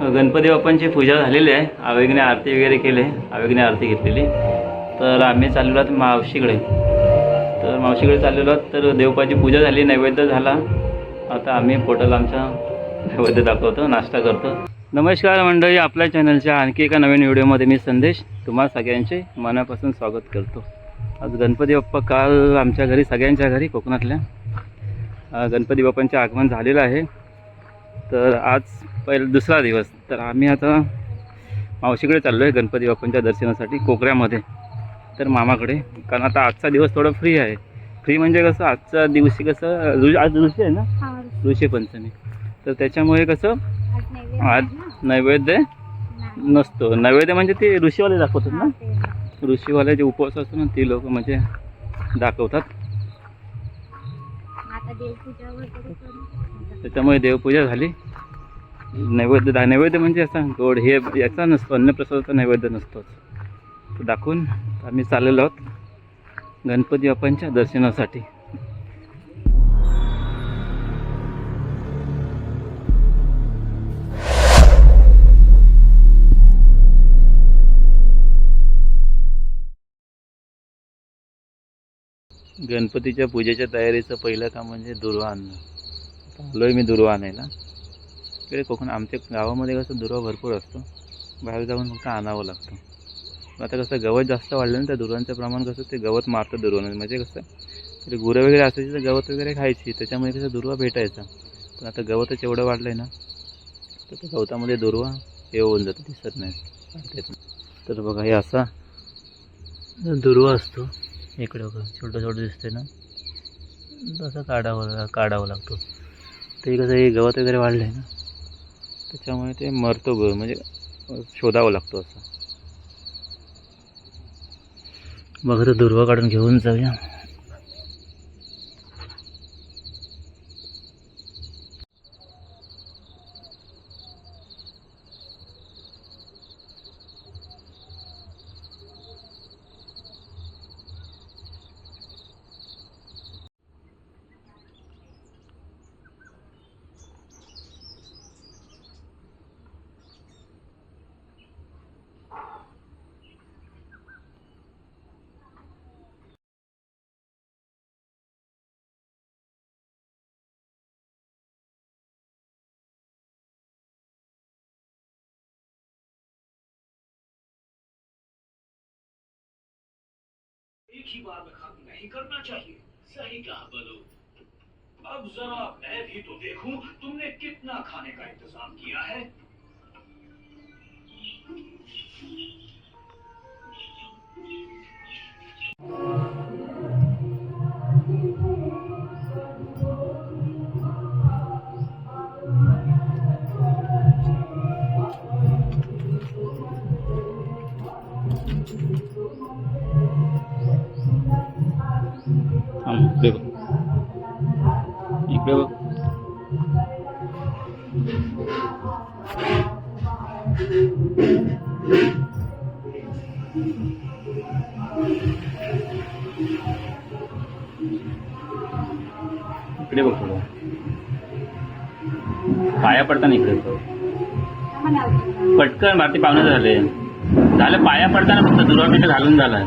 गणपती बाप्पांची पूजा झालेली आहे. आवेगने आरती वगैरे केले आवेगने आरती घेतलेली. तर आम्ही चाललेलो आहोत मावशीकडे. तर मावशीकडे चाललेलो आहोत. तर देवपाची पूजा झाली. नैवेद्य झाला. आता आम्ही पोटाला आमच्या नैवेद्य दाखवतो. नाश्ता करतो. नमस्कार मंडळी. आपल्या चॅनलच्या आणखी एका नवीन व्हिडिओमध्ये मी संदेश तुम्हा सगळ्यांचे मनापासून स्वागत करतो. आज गणपती बाप्पा काल आमच्या घरी सगळ्यांच्या घरी कोकणातल्या गणपती बाप्पांचे आगमन झालेलं आहे. तर आज पहिला दुसरा दिवस. तर आम्ही आता मावशीकडे चाललो आहे गणपती बाप्पांच्या दर्शनासाठी कोकऱ्यामध्ये. तर मामाकडे. कारण आता आजचा दिवस थोडं फ्री आहे. फ्री म्हणजे कसं आजच्या दिवशी कसं आज ऋषी आहे ना? ऋषी. पंचमी. तर त्याच्यामुळे कसं आज नैवेद्य नसतो. नैवेद्य म्हणजे ते ऋषीवाले दाखवतात ना? ऋषीवाले जे उपवास असतो ना ते लोक म्हणजे दाखवतात. त्याच्यामुळे देवपूजा झाली. नैवेद्य दा नैवेद्य म्हणजे असा गोड हे याचा नसतो अन्नप्रसादाचा नैवेद्य नसतोच. तो दाखवून आम्ही चाललेलो आहोत गणपती बाप्पांच्या दर्शनासाठी. गणपतीच्या पूजेच्या तयारीचं पहिलं काम म्हणजे दुर्वा आणणं आलो आहे मी दुर्वा आणायला. इकडे कोकण आमच्या गावामध्ये कसं दुर्वा भरपूर असतो. बाहेर जाऊन फक्त आणावं लागतं. आता कसं गवत जास्त वाढलं ना त्या दुर्वांचं प्रमाण कसं ते गवत मारतं दुर्वानं म्हणजे कसं तरी गुरं वगैरे असायची तर गवत वगैरे खायची त्याच्यामुळे कसं दुर्वा भेटायचा. पण आता गवतच एवढं वाढलं आहे ना तर त्या गवतामध्ये दुर्वा हे होऊन जातं दिसत नाही. तर बघा हे असा दुर्वा असतो. इकडे बघा छोटं छोटं दिसतंय ना. तसं काढावं काढावं लागतो. ते कसं हे गवत वगैरे वाढलं आहे ना. त्याच्यामुळे ते मरतो ग म्हणजे शोधावं लागतो असं. बघा तर दुर्वा काढून घेऊन जाऊया. एक ही बार में खत्म नहीं करना चाहिए। सही कहा बलो। अब जरा मैं भी तो देखूँ तुमने कितना खाने का इंतज़ाम किया है? थांब, इकडे बघ थोडं. पाया पडताना इकडे पटकन भारती पाहुणे झाले. झालं पाया पडताना फक्त दुर्वा घालून झालाय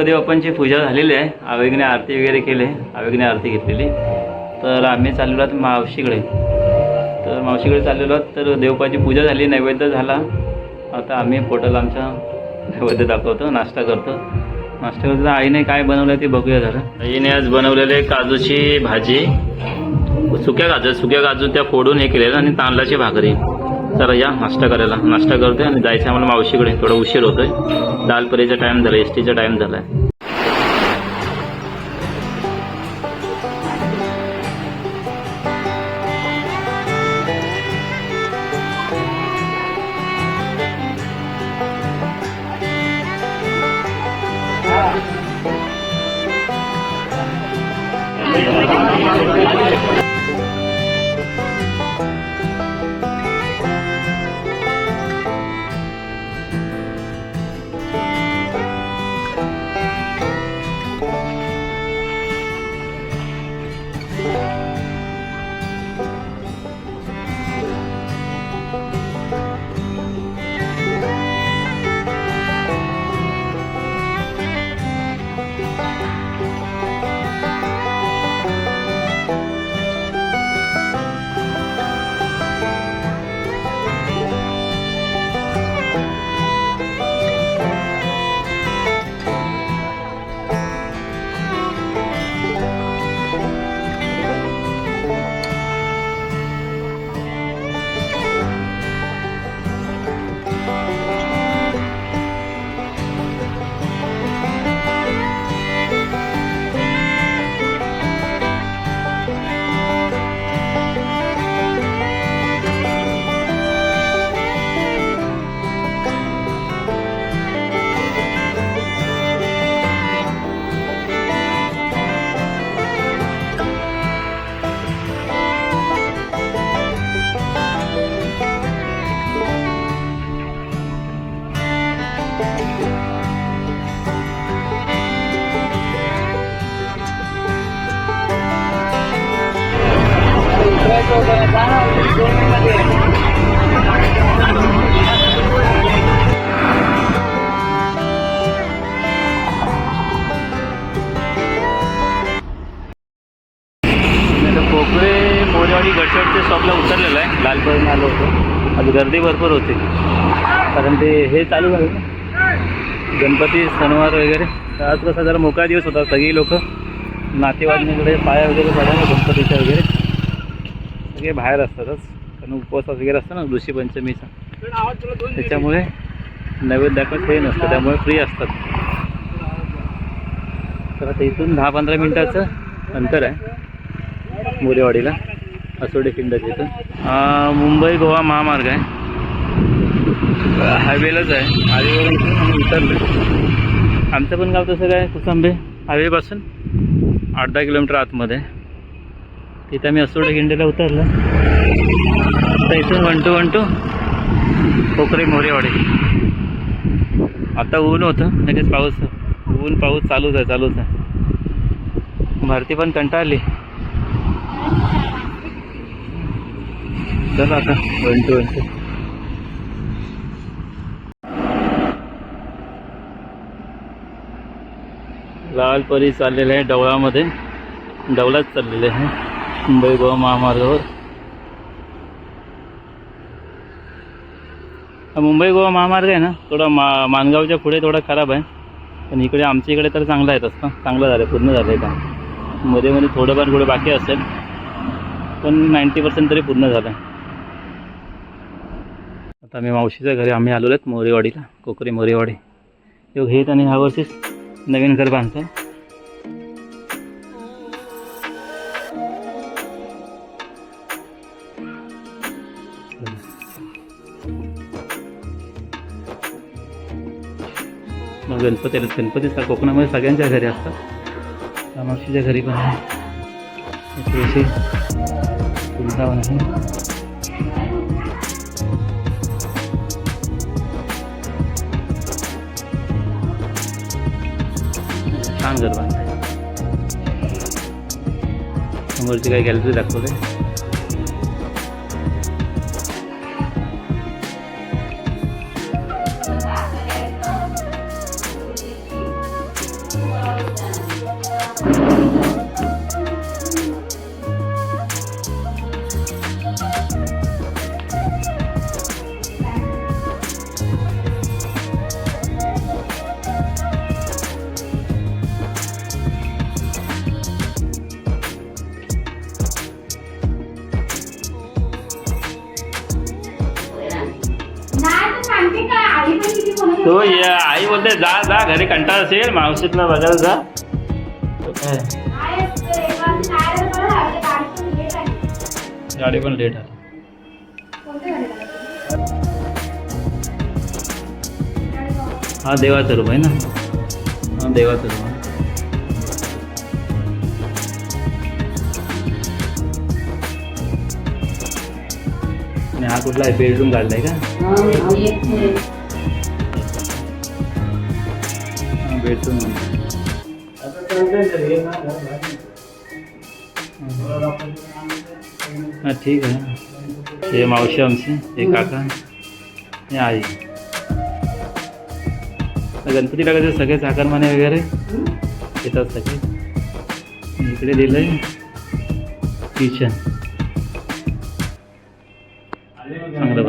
गणपती बाप्पांची पूजा झालेली आहे. आवेगने आरती वगैरे केले आवेगने आरती घेतलेली. तर आम्ही चाललेलो आहोत मावशीकडे. तर मावशीकडे चाललेलो आहोत. तर देवपाची पूजा झाली. नैवेद्य झाला. आता आम्ही पोटाला आमच्या नैवेद्य दाखवतो. नाश्ता करतो. नाश्ता करतो आईने काय बनवलं ते बघूया जरा. आईने आज बनवलेले काजूची भाजी. सुक्या काजू सुक्या काजू त्या फोडून हे केलेलं आणि तांदळाची भाकरी. चला या नाश्ता करायला. नाश्ता करतोय आणि जायचं आम्हाला मावशीकडे. थोडं उशीर होतोय. दालपरीचा टाइम झाला एस टीचा टाइम झाला. आहे गर्दी भरपूर होती. कारण ते हे चालू झालं गणपती सणवार वगैरे. आज कसा जरा मोकळा दिवस होता. सगळी लोक नातेवाईकांकडे पाया वगैरे पडायला गणपतीच्या वगैरे. सगळे बाहेर असतातच. कारण उपवास वगैरे असतो ना ऋषी पंचमीचा. त्याच्यामुळे नैवेद्य दाखवत हे नसतं. त्यामुळे फ्री असतात. तर आता इथून दहा पंधरा मिनटाचं अंतर आहे. मोरेवाडीला. असोडे खिंडाच्या इथून मुंबई गोवा महामार्ग आहे. हायवेलाच आहे. हायवेवरून इथून उतरलो आमचं पण गाव तसं काय? कुसांबे हायवेपासून आठ दहा किलोमीटर आतमध्ये. तिथं आम्ही असोडे खिंडेला उतरलं. आता इथून वन टू वन टू कोकरे मोरेवाडी. आता ऊन होतं लगेच पाऊस. ऊन पाऊस चालूच आहे चालूच आहे. भरती पण कंटाळली. चला आता. वन टू वन टू लाल परी चाललेलं आहे डवळामध्ये. डवलाच चाललेले आहे. मुंबई गोवा महामार्गावर. मुंबई गोवा महामार्ग आहे ना थोडा मा मानगावच्या पुढे थोडा खराब आहे. पण इकडे आमच्या इकडे तर चांगला आहे तसं चांगलं झालं पूर्ण झालं आहे का मध्ये मध्ये थोडंफार थोडं बाकी असेल. पण नाईंटी पर्सेंट तरी पूर्ण झालं आहे आता आम्ही मावशीच्या घरी आम्ही आलेलो आहेत मोरेवाडीला कोकरी मोरेवाडी. हे घेत आणि ह्या वर्षीच नवीन घर बांधतो मग गणपती आले गणपती कोकणामध्ये सगळ्यांच्या घरी असतात. त्या मावशीच्या घरी पण आहे. तुळशी वृंदावन आहे. छान घर बांधलं समोरची काही गॅलरी दाखवते. बोलते जा जा घरी कंटाळ असेल मावशीतनं बघायला जा. गाडी पण लेट आली. हा देवाचा रूप आहे ना? हा देवाचा रूप हा कुठला आहे? बेडरूम काढलाय का? हा बेडरूम हा ठीक आहे. हे मावशी आमची हे काका हे आई. गणपतीला कसं सगळे चाकरमाने वगैरे. येतात सगळे. इकडे दिलंय किचन चांगलं